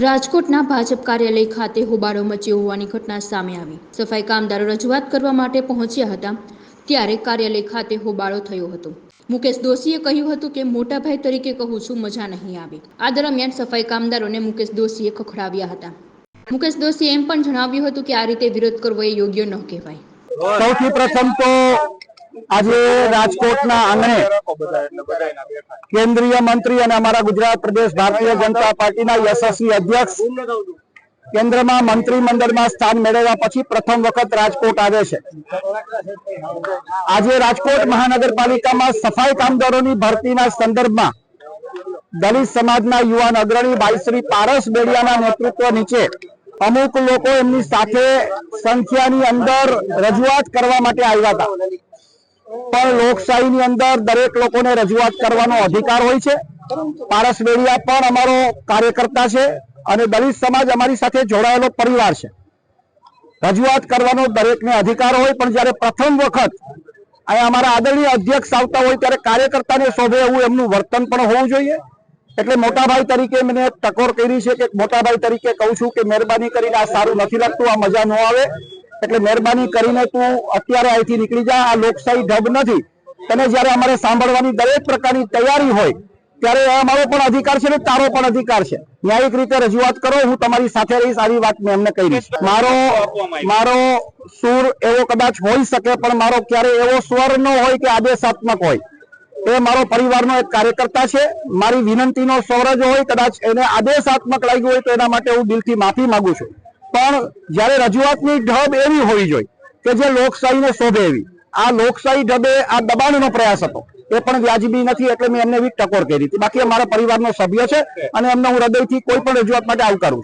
રાજકોટના ભાજપ કાર્યાલય ખાતે હોબાળો મચ્યો હોવાની ઘટના સામે આવી. સફાઈ કામદારો રજૂઆત કરવા માટે પહોંચ્યા હતા ત્યારે કાર્યાલય ખાતે હોબાળો થયો હતો. મુકેશ દોશીએ કહ્યું હતું કે, મોટા ભાઈ તરીકે કહું છું, મજા નહીં આવે. આ દરમિયાન સફાઈ કામદારોને મુકેશ દોશીએ ખખડાવ્યા હતા. મુકેશ દોશીએ એમ પણ જણાવ્યું હતું કે, આ રીતે વિરોધ કરવો એ યોગ્ય ન કહેવાય. સૌથી પ્રથમ તો આજે રાજકોટના આંગણે કેન્દ્રીય મંત્રી અને અમારા ગુજરાત પ્રદેશ ભારતીય જનતા પાર્ટીના યશસ્વી અધ્યક્ષ કેન્દ્રમાં મંત્રીમંડળમાં સ્થાન મેળવ્યા પછી પ્રથમ વખત રાજકોટ આવે છે. આજે રાજકોટ મહાનગરપાલિકામાં સફાઈ કામદારોની ભરતીના સંદર્ભમાં દલિત સમાજના યુવાન અગ્રણી ભાઈશ્રી પારસ બેડિયાના નેતૃત્વ નીચે અમુક લોકો એમની સાથે સંખ્યાની અંદર રજૂઆત કરવા માટે આવ્યા હતા. પણ લોકશાહીની અંદર દરેક લોકોને રજૂઆત કરવાનો અધિકાર હોય છે. પારસ બેડિયા પણ અમારો કાર્યકર્તા છે અને દલિત સમાજ અમારી સાથે જોડાયેલો પરિવાર છે. રજૂઆત કરવાનો દરેકને અધિકાર હોય, પણ જ્યારે પ્રથમ વખત અહીંયા અમારા આદરણીય અધ્યક્ષ આવતા હોય, ત્યારે કાર્યકર્તાને શોભે એવું એમનું વર્તન પણ હોવું જોઈએ. એટલે મોટાભાઈ તરીકે મને ટકોર કરી છે કે મોટાભાઈ તરીકે કહું છું કે મહેરબાની કરીને આ સારું નથી લાગતું, આ મજા ન આવે. એટલે મહેરબાની કરીને તું અત્યારે અહીંથી નીકળી જા. આ લોકશાહી ઢબ નથી. તને જ્યારે અમારે સાંભળવાની દરેક પ્રકારની તૈયારી હોય, ત્યારે અમારો પણ અધિકાર છે ને તારો પણ અધિકાર છે. ન્યાયિક રીતે રજૂઆત કરો, હું તમારી સાથે રહીશ. આવી વાત મેં એમને કહી મારો મારો સુર એવો કદાચ હોઈ શકે, પણ મારો ક્યારે એવો સ્વર ન હોય કે આદેશાત્મક હોય. એ મારો પરિવારનો એક કાર્યકર્તા છે. મારી વિનંતીનો સ્વર જ હોય, કદાચ એને આદેશાત્મક લાગ્યું હોય તો એના માટે હું દિલથી માફી માંગુ છું. પણ જ્યારે રજૂઆતની ઢબ એવી હોવી જોઈએ કે જે લોકશાહીને શોભે એવી. આ લોકશાહી ઢબે આ દબાણનો પ્રયાસ હતો. એ પણ વ્યાજબી નથી એટલે મેં એમને એવી ટકોર કરી હતી. બાકી અમારા પરિવારનો સભ્ય છે અને એમને હું હૃદયથી કોઈ પણ રજૂઆત માટે આવકારું